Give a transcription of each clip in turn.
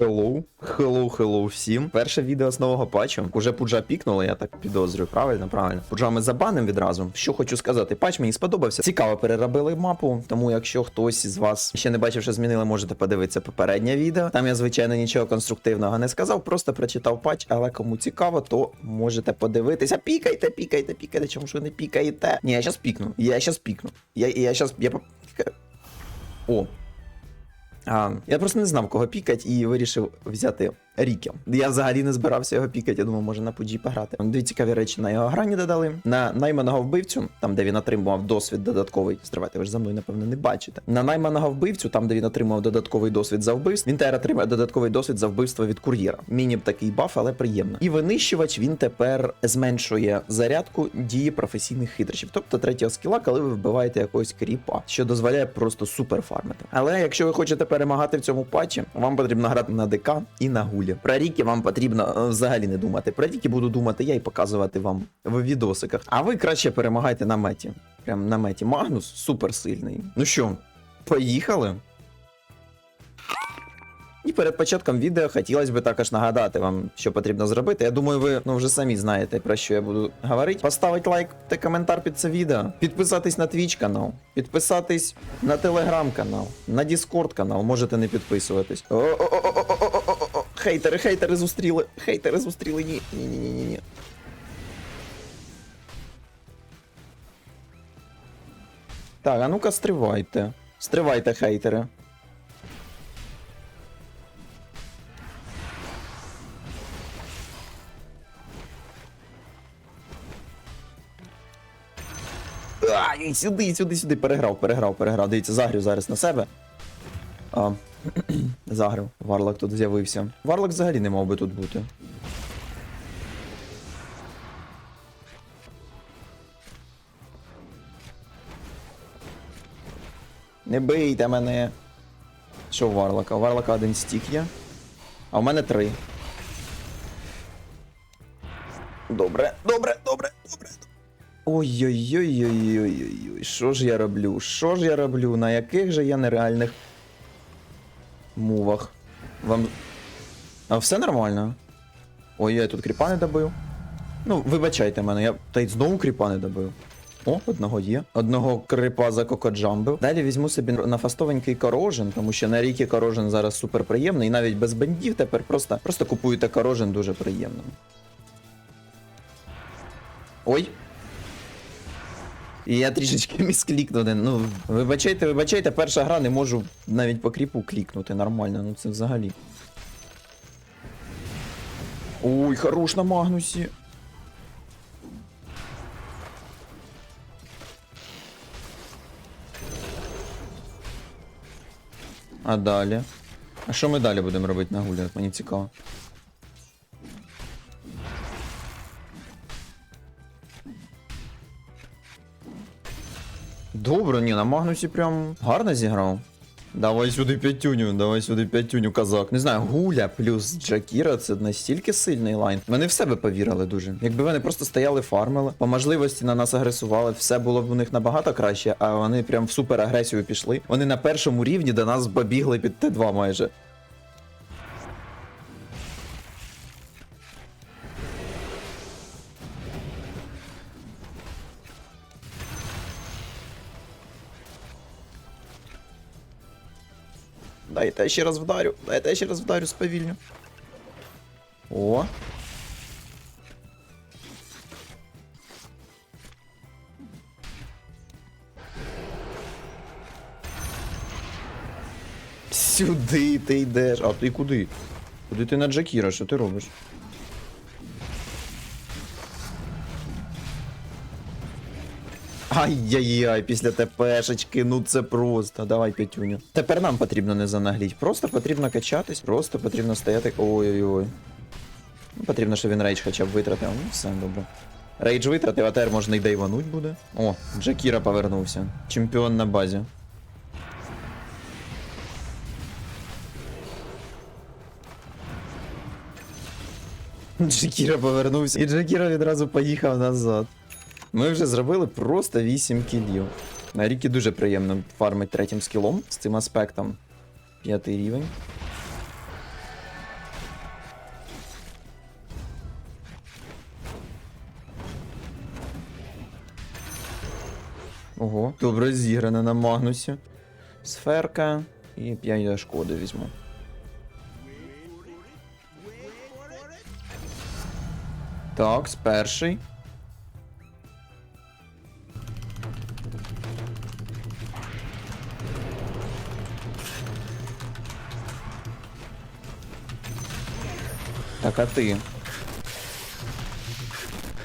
Hello, hello, hello всім. Перше відео з нового патчу. Уже пуджа пікнули, я так підозрюю. Правильно, правильно. Пуджа ми забаним відразу. Що хочу сказати, патч мені сподобався. Цікаво переробили мапу. Тому якщо хтось із вас ще не бачив, що змінили, можете подивитися попереднє відео. Там я, звичайно, нічого конструктивного не сказав, просто прочитав патч, але кому цікаво, то можете подивитися. Пікайте, пікайте, пікайте. Чому ж ви не пікаєте? Ні, я щас пікну. Я щас пікну. Я, я щас. Я... О, я просто не знав, кого пікать, і вирішив взяти Рікі. Я взагалі не збирався його пікати, я думав, може на пуджі пограти. Дві цікаві речі на його грані додали. На найманого вбивцю, там де він отримував досвід додатковий. Стривайте, ви ж за мною, напевно, не бачите. На найманого вбивцю, там де він отримав додатковий досвід за вбивство, він тепер отримає додатковий досвід за вбивство від кур'єра. Міні б такий баф, але приємно. І винищувач він тепер зменшує зарядку дії професійних хитрощів, тобто третього скіла, коли ви вбиваєте якогось кріпа, що дозволяє просто супер фармити. Але якщо ви хочете перемагати в цьому патчі, вам потрібно грати на ДК і на гулі. Про Ріки вам потрібно е, взагалі не думати. Про Ріки буду думати я і показувати вам в відосиках. А ви краще перемагайте на меті. Прям на меті. Магнус супер сильний. Ну що, поїхали? І перед початком відео хотілося б також нагадати вам, що потрібно зробити. Я думаю, ви ну вже самі знаєте про що я буду говорити. Поставити лайк та коментар під це відео, підписатись на Twitch канал, підписатись на Telegram канал, на Discord канал. Можете не підписуватись. О-о-о-о-о-о-о-о. Хейтери, хейтери зустріли. Хейтери зустріли. Ні, ні, ні, ні, ні, ні. Так, а ну-ка стривайте. Стривайте, хейтери. А, сюди, сюди, сюди. Переграв, переграв, переграв. Дивіться, загрів зараз на себе. А, загрив. Варлок тут з'явився. Варлок взагалі не мав би тут бути. Не бийте мене. Що у Варлока? У Варлока один стік є. А у мене три. Добре, добре, добре, добре. Ой-ой-ой-ой-ой-ой. Що ж я роблю? Що ж я роблю? На яких же я нереальних мувах? Вам. А все нормально? Ой, я тут кріпа не добив. Ну, вибачайте мене, я та й знову кріпа не добив. О, одного є. Одного крипа за кокоджамбив. Далі візьму собі на фастовенький корожен, тому що на ріки корожен зараз супер приємний. І навіть без бендів тепер просто, просто купуєте корожен дуже приємно. Ой. І я трішечки місклікнути. Ну, вибачайте, вибачайте, перша гра не можу навіть по кріпу клікнути нормально, ну це взагалі. Ой, хорош на Магнусі. А далі? А що ми далі будемо робити на гулі? Мені цікаво. Добре, ні, на Магнусі прям гарно зіграв. Давай сюди п'ятюню, давай сюди п'ятюню, казак. Не знаю, Гуля плюс Джакіра це настільки сильний лайн. Вони в себе повірили дуже. Якби вони просто стояли, фармили, по можливості на нас агресували, все було б у них набагато краще, а вони прям в суперагресію пішли. Вони на першому рівні до нас побігли під Т2 майже. Дайте я ще раз вдарю. Дайте я ще раз вдарю сповільню. О. Сюди ти йдеш. А ти куди? Куди ти на Джакіра? Що ти робиш? Ай-яй-яй, після ТПшечки, ну це просто. Давай п'ятюню. Тепер нам потрібно не занагліть. Просто потрібно качатись, просто потрібно стояти. Ой-ой-ой. Ну, потрібно, щоб він рейдж хоча б витратив. Ну, все добре. Рейдж витратив, а тепер можна й дейвануть буде. О, Джакіра повернувся. Чемпіон на базі. Джакіра повернувся. І Джакіра відразу поїхав назад. Ми вже зробили просто 8 кілів. На ріки дуже приємно фармить третім скілом з цим аспектом. П'ятий рівень. Ого, добре зігране на Магнусі. Сферка. І 5 шкоди візьму. Так, з перший. Так, а ти?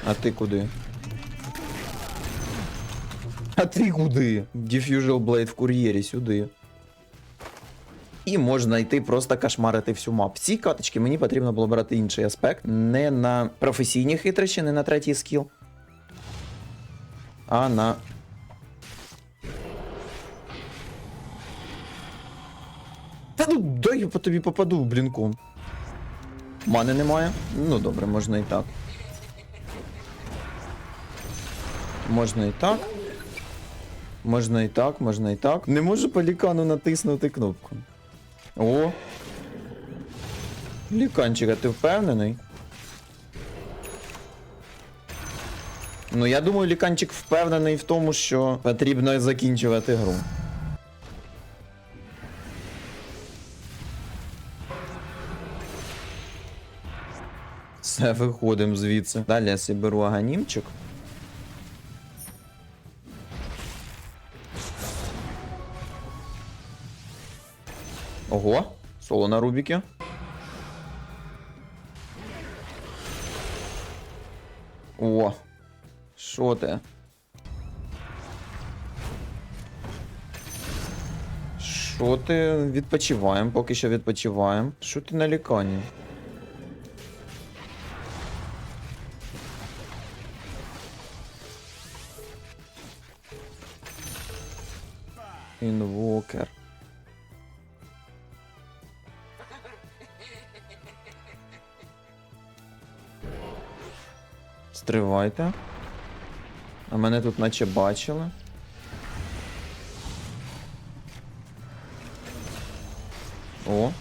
А ти куди? А ти куди? Diffusal Blade в кур'єрі сюди. І можна йти просто кошмарити всю мапу. В цій каточці мені потрібно було брати інший аспект. Не на професійні хитрощі, не на третій скіл. А на. Та ну дай я по тобі попаду блінком. Мани немає. Ну добре, можна і так. Можна і так. Можна і так, можна і так. Не можу по лікану натиснути кнопку. О. Ліканчик, а ти впевнений? Ну, я думаю, ліканчик впевнений в тому, що потрібно закінчувати гру. Все, виходимо звідси. Далі я собі беру аганімчик. Ого, соло на Рубіки. О, що ти? Що ти? Відпочиваємо, поки що відпочиваємо. Що ти на лікані? Стривайте. А мене тут наче бачили. О.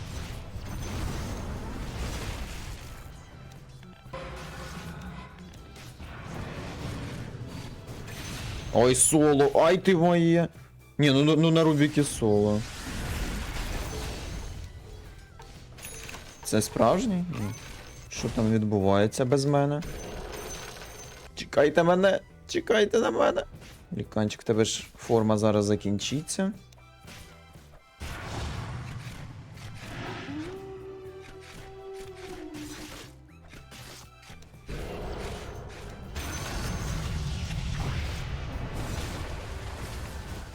Ой, соло, ай ти моє. Ні, ну, ну, ну на Рубіки соло. Це справжній? Що там відбувається без мене? Чекайте мене! Чекайте на мене! Ліканчик, тебе ж форма зараз закінчиться.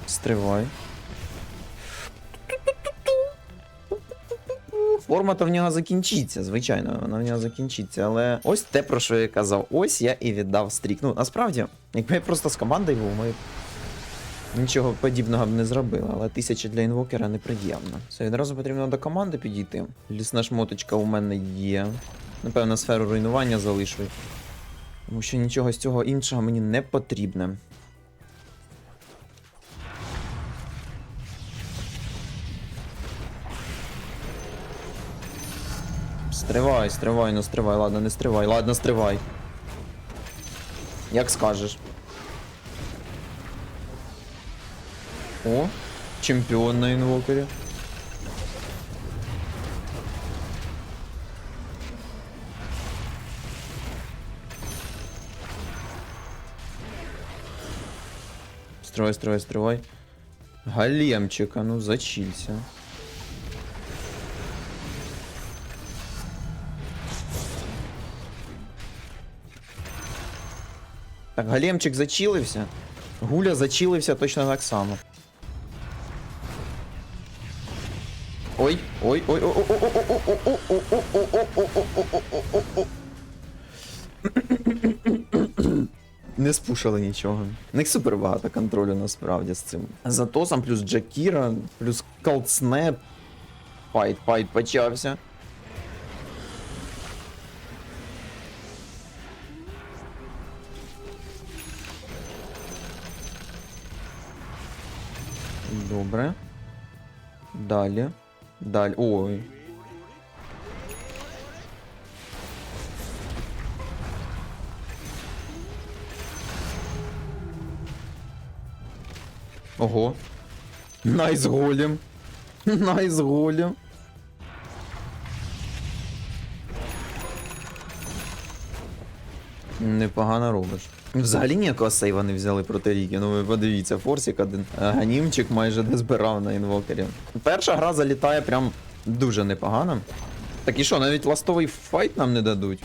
Стривай. Форма то в нього закінчиться, звичайно, вона в нього закінчиться. Але ось те, про що я казав, ось я і віддав стрік. Ну, насправді, якби я просто з командою був, ми нічого подібного б не зробили, але тисяча для інвокера неприємно. Все, відразу потрібно до команди підійти. Лісна шмоточка у мене є. Напевно, сферу руйнування залишу. Тому що нічого з цього іншого мені не потрібне. Стривай, стривай, ну стривай, ладно, не стривай, ладно, стривай. Як скажеш. О, чемпіон на інвокері. Стривай, стривай, стривай. Големчика, ну зачілься. Так, Галемчик зачилився. Гуля зачилився точно так само. Ой, ой, ой, ой, ой, ой, ой, ой, не спушили нічого. У них супер багато контролю насправді з цим. Зато сам плюс Джакіра, плюс Калтснеп. Файт, файт почався. Добре. Далі. Далі. Ой. Ого. Найс голем. Найс голем. Непогано робиш. Взагалі ніякого сейва не взяли проти Ріки. Ну ви подивіться, Форсік один а ганімчик майже не збирав на інвокері. Перша гра залітає прям дуже непогано. Так і що, навіть ластовий файт нам не дадуть.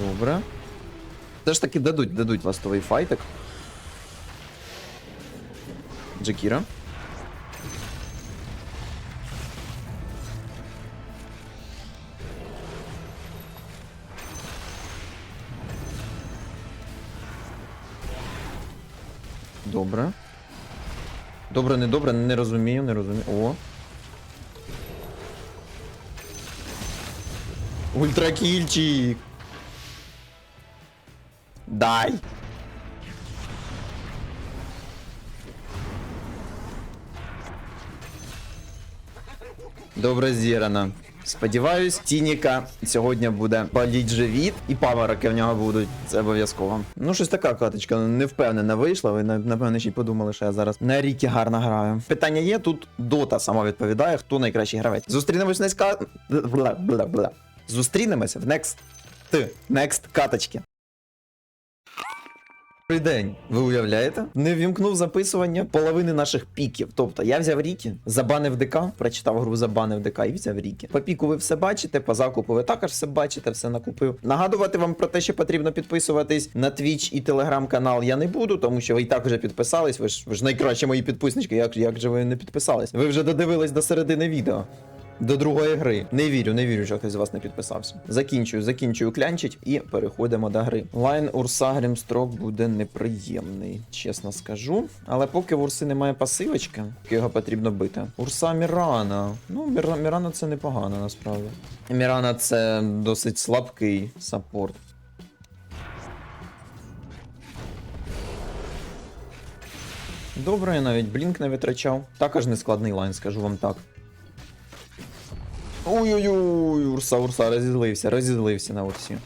Добре. Все ж таки дадуть, дадуть ластовий файтик. Джекіра. Добре. Добре, не добре, не розумію, не розумію. О. Ультракільчик. Дай. Добре зірано. Сподіваюсь, Тініка сьогодні буде боліть живіт, і павероки в нього будуть. Це обов'язково. Ну, щось така каточка не впевнена вийшла. Ви напевно ще й подумали, що я зараз на ріки гарно граю. Питання є, тут Дота сама відповідає, хто найкращий гравець. Зустрінемось в next ка... бла, бла, бла. Зустрінемося в next... Next каточки. День. Ви уявляєте? Не вімкнув записування половини наших піків. Тобто я взяв ріки, забанив ДК, прочитав гру забанив ДК і взяв ріки. По піку ви все бачите, по закупу ви також все бачите, все накупив. Нагадувати вам про те, що потрібно підписуватись на Twitch і Telegram канал я не буду, тому що ви і так вже підписались. Ви ж ви ж найкращі мої підписнички. Як, як же ви не підписались? Ви вже додивились до середини відео. До другої гри. Не вірю, не вірю, що хтось з вас не підписався. Закінчую, закінчую клянчить і переходимо до гри. Лайн Урса Грімстрок буде неприємний, чесно скажу. Але поки в Урси немає пасивочки, його потрібно бити. Урса Мірана. Ну, Міра, Мірана це непогано насправді. Мірана це досить слабкий саппорт. Добре, я навіть блінк не витрачав. Також нескладний лайн, скажу вам так. Ой-ой-ой, Урса, Урса, розізлився, розізлився на Урсі.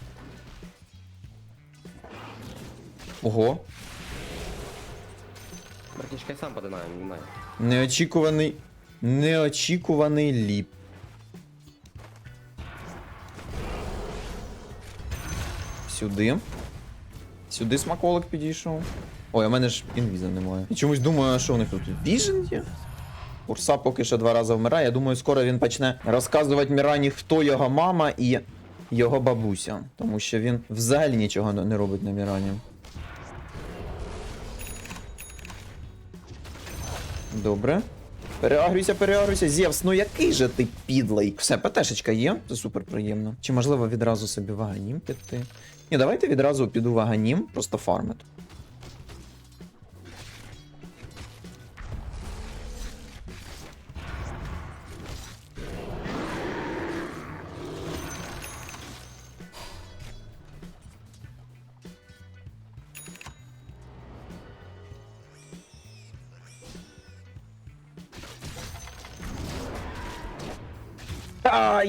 Ого, Братишка, я сам подинаю, не знаю. неочікуваний. Неочікуваний ліп. Сюди. Сюди смаколик підійшов. Ой, а в мене ж інвіза немає. І чомусь думаю, що у них тут віжен є? Урса поки що два рази вмирає. Я думаю, скоро він почне розказувати Мірані, хто його мама і його бабуся. Тому що він взагалі нічого не робить на Мірані. Добре. Переагрюйся, переагрюйся. Зевс, ну який же ти підлий. Все, ПТшечка є, це супер приємно. Чи можливо відразу собі ваганім піти? Ні, давайте відразу піду ваганім, просто фармити.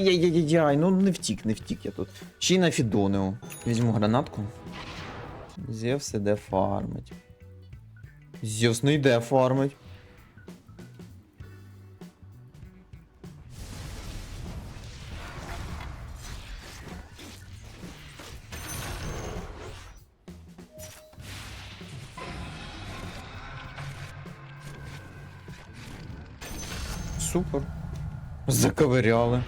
Ай-яй-яй-яй, ну не втік, не втік я тут. Ще й на Фідонео. Візьму гранатку. Зевс іде фармить. Зевс не йде фармить. Супер. Заковиряли.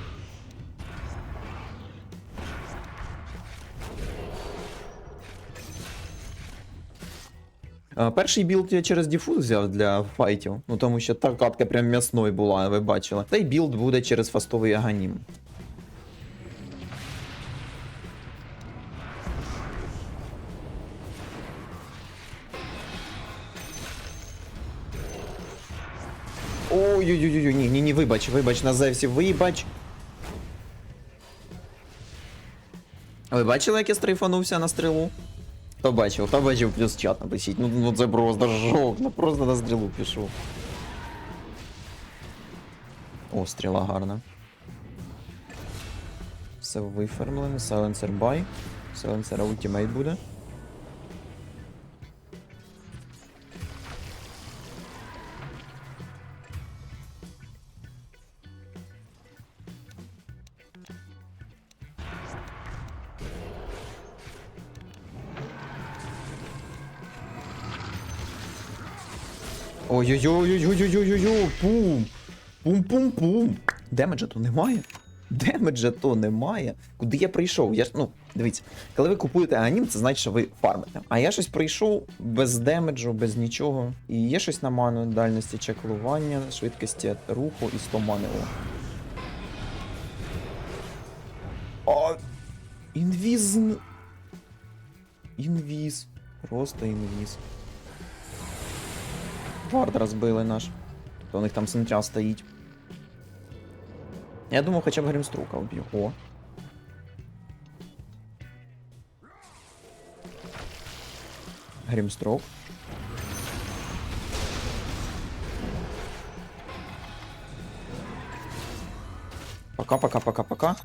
Перший білд я через діфуз взяв для файтів, ну тому що та катка прям м'ясною була, ви бачили. Цей білд буде через фастовий аганім. Ой-ой-ой, ні, ні, ні, вибач, вибач, на Зевсі, вибач. Ви бачили, як я стрейфанувся на стрілу? Хто бачив, хто бачив плюс чат напишіть. Ну, ну це просто жок, ну просто на стрілу пішов. О, стріла гарна. Все вифармлено. Silencer buy. Silencer ультимейт буде. Ой-ой-ой-ой-ой-ой-ой-ой, пум! Пум-пум-пум! Демеджа то немає. Демеджа то немає. Куди я прийшов? Я ж, ну, дивіться, коли ви купуєте анім, це значить, що ви фармите. А я щось прийшов без демеджу, без нічого. І є щось на ману, дальності чеклування, швидкості руху і 100 мани. О. Інвіз. Інвіз. Просто інвіз. Вард розбили наш. То у них там сентря стоїть. Я думав, хоча б Грімструка вб'ю. О. Грімструк. Пока, пока, пока, пока.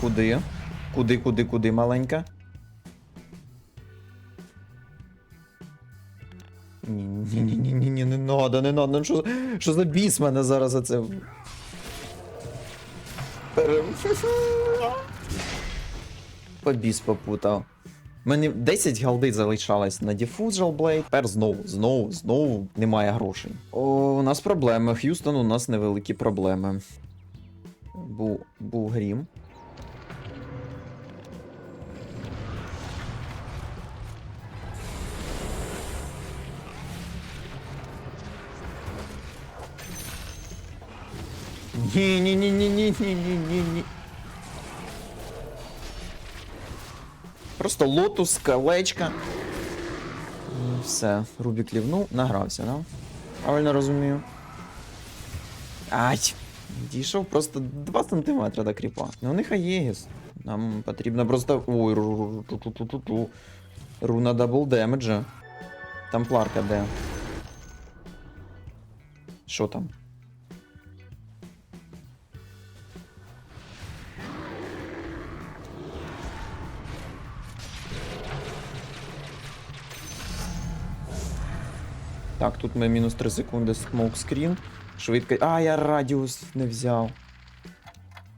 Куди? Куди, куди, куди, маленька? Надо. Ну що, що за біс мене зараз за це. Побіс попутав. Мені 10 голди залишалось на Diffusal Blade. Тепер знову, знову, знову немає грошей. О, у нас проблеми. Х'юстон, у нас невеликі проблеми. Був, був грім. Ні, ні, ні, ні, ні, ні, ні, ні, ні. Просто лотус, колечка. Все, Рубік лівнув, награвся, да? Правильно розумію. Ай! Дійшов просто 2 см до кріпа. Ну у них Аєгіс. Нам потрібно просто. Ой, ру-ру-ру-ру-ру-ру-ру. руна дабл демеджа. Там пларка де. Що там? Так, тут ми мінус 3 секунди смоукскрін. Швидко. А, я радіус не взяв.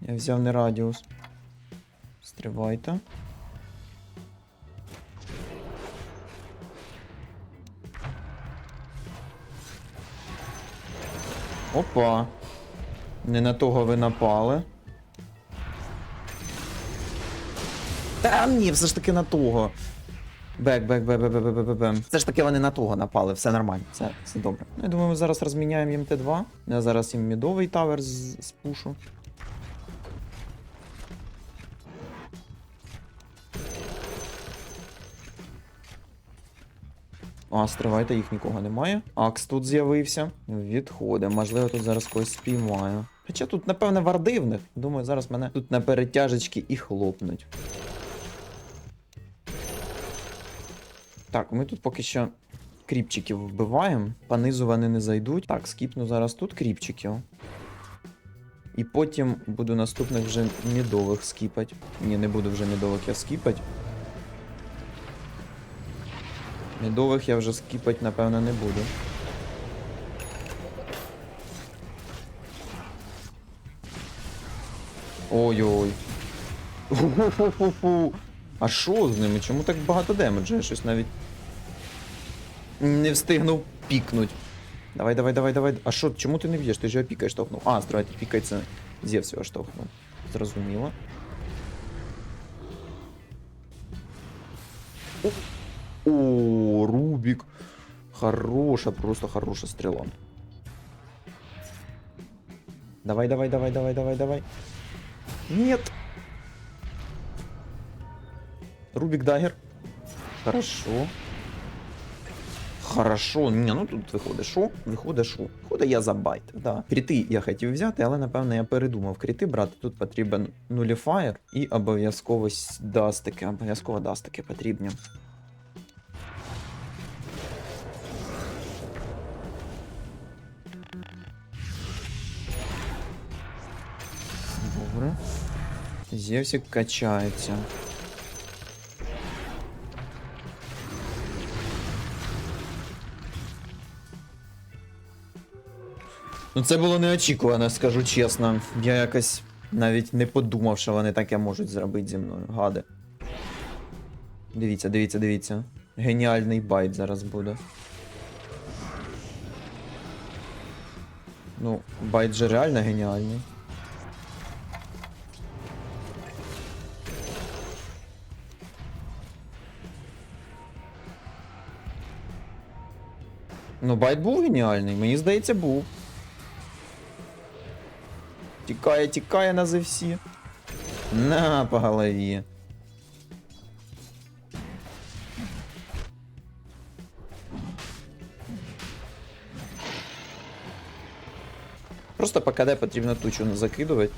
Я взяв не радіус. Стривайте. Опа. Не на того ви напали. Та ні, все ж таки на того. Бек, бек, бек, бек, бек, бек, бек, бек. Все ж таки вони на того напали, все нормально, все, все добре. Ну, я думаю, ми зараз розміняємо їм Т2. Я зараз їм мідовий тавер з- спушу. А, стривайте, їх нікого немає. Акс тут з'явився. Відходимо. Можливо, тут зараз когось спіймаю. Хоча тут, напевне, варди в них. Думаю, зараз мене тут на перетяжечки і хлопнуть. Так, ми тут поки що кріпчиків вбиваємо. По низу вони не зайдуть. Так, скіпну зараз тут кріпчиків. І потім буду наступних вже мідових скіпать. Ні, не буду вже мідових я скіпать. Мідових я вже скіпать, напевно, не буду. Ой-ой. Фу-фу-фу-фу. А що з ними? Чому так багато демеджу? Я щось навіть не встигнув пікнуть. Давай, давай, давай, давай. А що, чому ти не б'єш? Ти ж його пікаєш штовхнув. А, стривайте, пікається. Зевс його штовхнув. Зрозуміло. О, О, Рубік. Хороша, просто хороша стріла. Давай, давай, давай, давай, давай, давай. Нет. Рубик Дагер. Хорошо. Хорошо, Не, ну тут виходить шо? Виходить шо? Виходить я забайт. Да. Кріти я хотів взяти, але напевно я передумав крити, брати. Тут потрібен нуліфаєр і обов'язково дастики. Обов'язково дастики потрібні. Добре. Зевсик качається. Ну, це було неочікувано, скажу чесно. Я якось навіть не подумав, що вони таке можуть зробити зі мною. Гади. Дивіться, дивіться, дивіться. Геніальний байт зараз буде. Ну, байт же реально геніальний. Ну, байт був геніальний, мені здається, був. Тікає, тікає на всі. На по голові. Просто по КД потрібно тучу закидувати.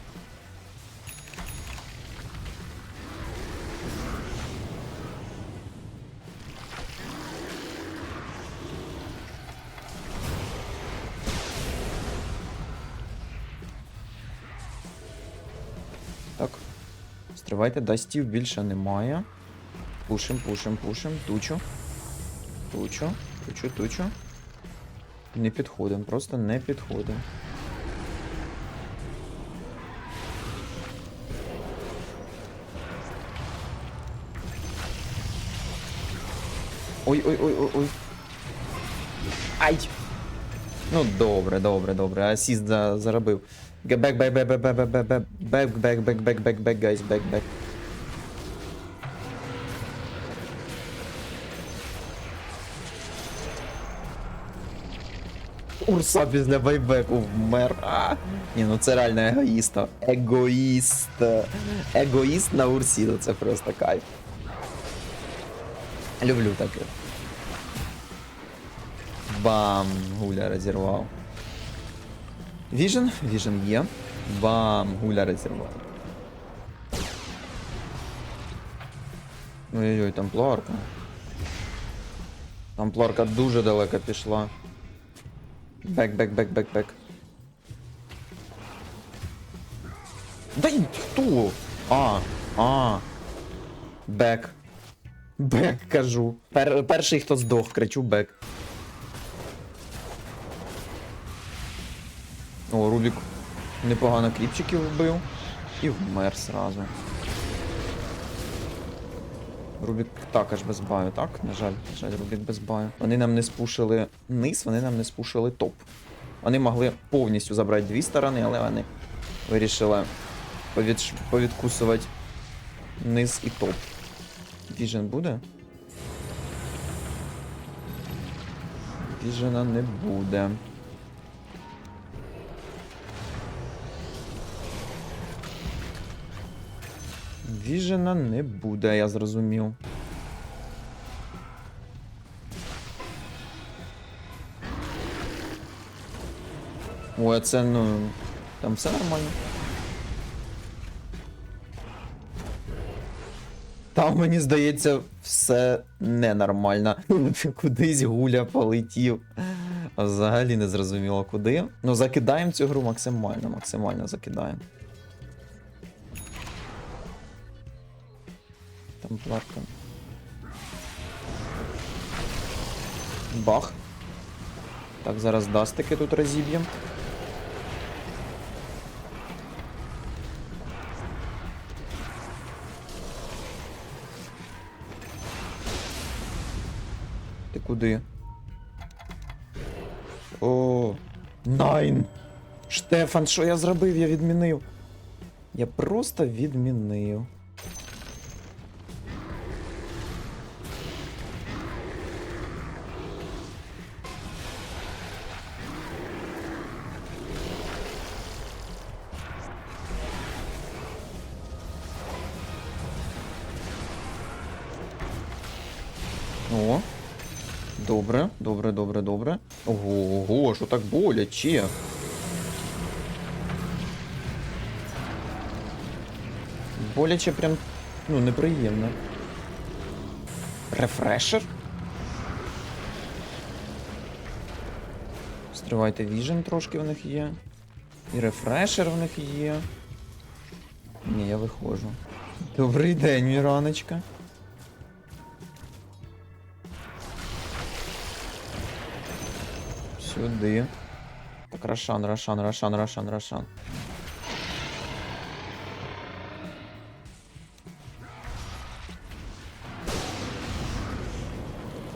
Стривайте, дастів більше немає. Пушим, пушим, пушим. Тучу. Тучу, тучу, тучу. Не підходимо, просто не підходимо. Ой, ой, ой, ой, ой. Ай! Ну, добре, добре, добре. Асіст за, заробив. Бек, бек, бек, бек, бек, бек, бек, бек, бек, бек, бек, бек, бек, бек, гайс, бек, бек. Урса після байбеку вмер. А. Ні, ну це реально егоїста. Егоїст. Егоїст на урсі, ну це просто кайф. Люблю таке. Бам! Гуля розірвав. Віжен? Віжен є. Бам! Гуля розірвав. Ой-ой-ой, тампларка. Тампларка дуже далеко пішла. Бек, бек, бек, бек, бек. Да й хто? А, а. Бек. Бек, кажу. Пер, перший, хто здох, кричу бек. О, Рубік непогано кліпчиків вбив. І вмер сразу. Рубік також без баю, так? На жаль, на жаль, Рубік без баю. Вони нам не спушили низ, вони нам не спушили топ. Вони могли повністю забрати дві сторони, але вони вирішили повідш... повідкусувати низ і топ. Віжен буде? Віжена не буде. Віжена не буде, я зрозумів. Ой, а це ну. Там все нормально. Там, мені здається, все ненормально. Кудись гуля полетів. Взагалі не зрозуміло куди. Ну, закидаємо цю гру максимально, максимально закидаємо. Там платка. Бах. Так, зараз дастики тут розіб'ємо. Ти куди? О, найн! Штефан, що я зробив? Я відмінив. Я просто відмінив. Так боляче. Боляче прям, ну, неприємно. Рефрешер? Стривайте віжен трошки в них є. І рефрешер в них є. Ні, я виходжу. Добрий день, Міраночка. Сюди. Так, Рошан, Рошан, Рошан, Рошан, Рошан.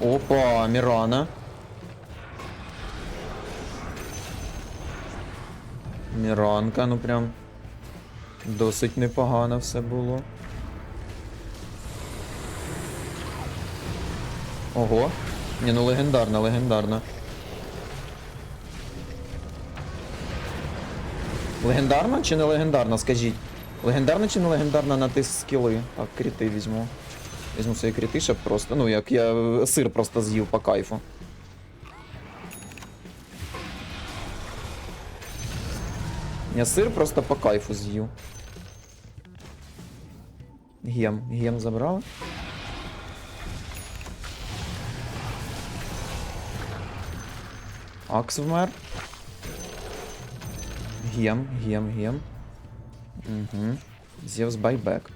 Опа, Мірана. Міранка, ну прям досить непогано все було. Ого. Ні, ну легендарна, легендарна. Легендарна чи не легендарна, скажіть? Легендарна чи не легендарна на тиск скіли? Так, кріти візьму. Візьму свої кріти, щоб просто. Ну, як я сир просто з'їв по кайфу. Я сир просто по кайфу з'їв. Гем. Гем забрали. Акс вмер. Гем, гем, гем. Угу. Зевс байбек.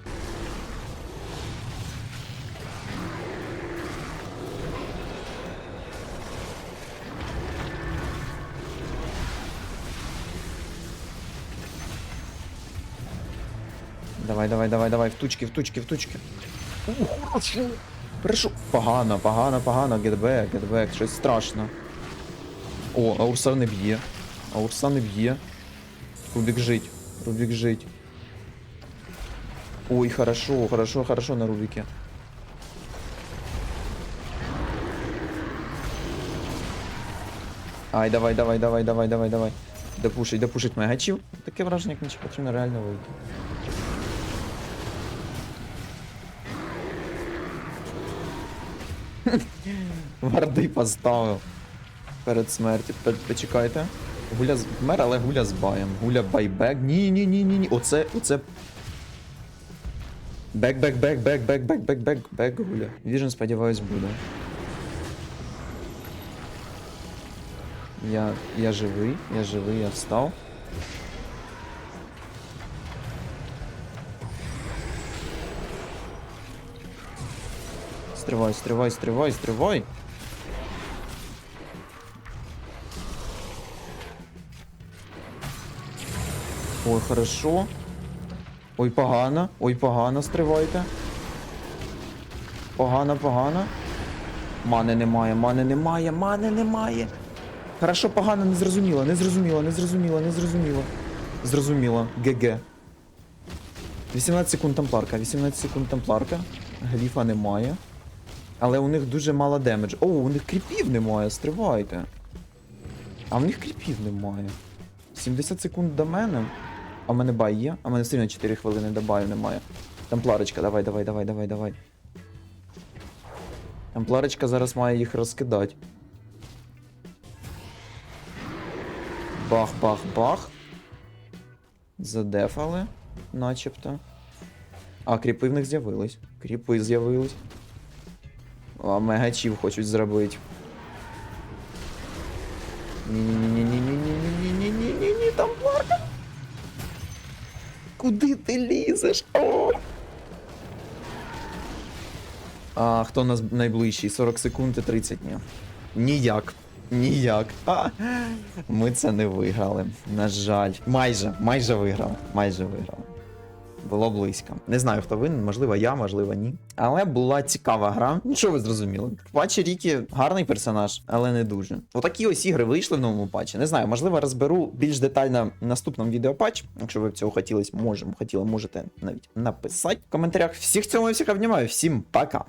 Давай, давай, давай, давай, в тучки, в тучки, в тучки. Хорошо. Погано, погано, погано, гетбек, гетбек, щось страшно. О, а Урса не б'є. А Урса не б'є. Рубік жить. Рубік жить. Ой, хорошо, хорошо, хорошо на Рубіке. Ай, давай, давай, давай, давай, давай, давай. Допушить, допушить мегачів. Таке враження, як потрібно реально вийти. Варди поставив. Перед смертю. Почекайте. Гуля з вмер, але гуля з баєм. Гуля байбек. Ні, ні, ні, ні, ні. Оце, оце. Бек, бек, бек, бек, бек, бек, бек, бек, бек, гуля. Віжен, сподіваюсь, буде. Я, я живий, я живий, я встав. Стривай, стривай, стривай, стривай. Ой, хорошо. Ой, погано. Ой, погано, стривайте. Погано, погано. Мани немає, мани немає, мани немає. Хорошо, погано, не зрозуміло, не зрозуміло, не зрозуміло, не зрозуміло. Зрозуміло. ГГ. 18 секунд тампларка, 18 секунд тампларка. Гліфа немає. Але у них дуже мало демеджу. О, у них кріпів немає, стривайте. А в них кріпів немає. 70 секунд до мене. А в мене бай є? А в мене рівно 4 хвилини до баю немає. Тампларочка, давай, давай, давай, давай, давай. Тампларочка зараз має їх розкидати. Бах, бах, бах. Задефали, начебто. А, кріпи в них з'явились. Кріпи з'явились. А мегачів хочуть зробити. Ні-ні-ні-ні-ні-ні-ні-ні-ні-ні-ні, там. Куди ти лізеш? О! А хто у нас найближчий? 40 секунд і 30 днів. Ніяк. Ніяк. А, ми це не виграли. На жаль. Майже, майже виграли. Майже виграли. Було близько. Не знаю, хто винен, можливо, я, можливо, ні. Але була цікава гра. Ну, що ви зрозуміли? Патчі Рікі гарний персонаж, але не дуже. Отакі ось ігри вийшли в новому патчі. Не знаю, можливо, розберу більш детально в наступному відеопатч. Якщо ви цього хотіли, можемо, хотіли, можете навіть написати в коментарях. Всіх цьому всіх обнімаю. Всім пока.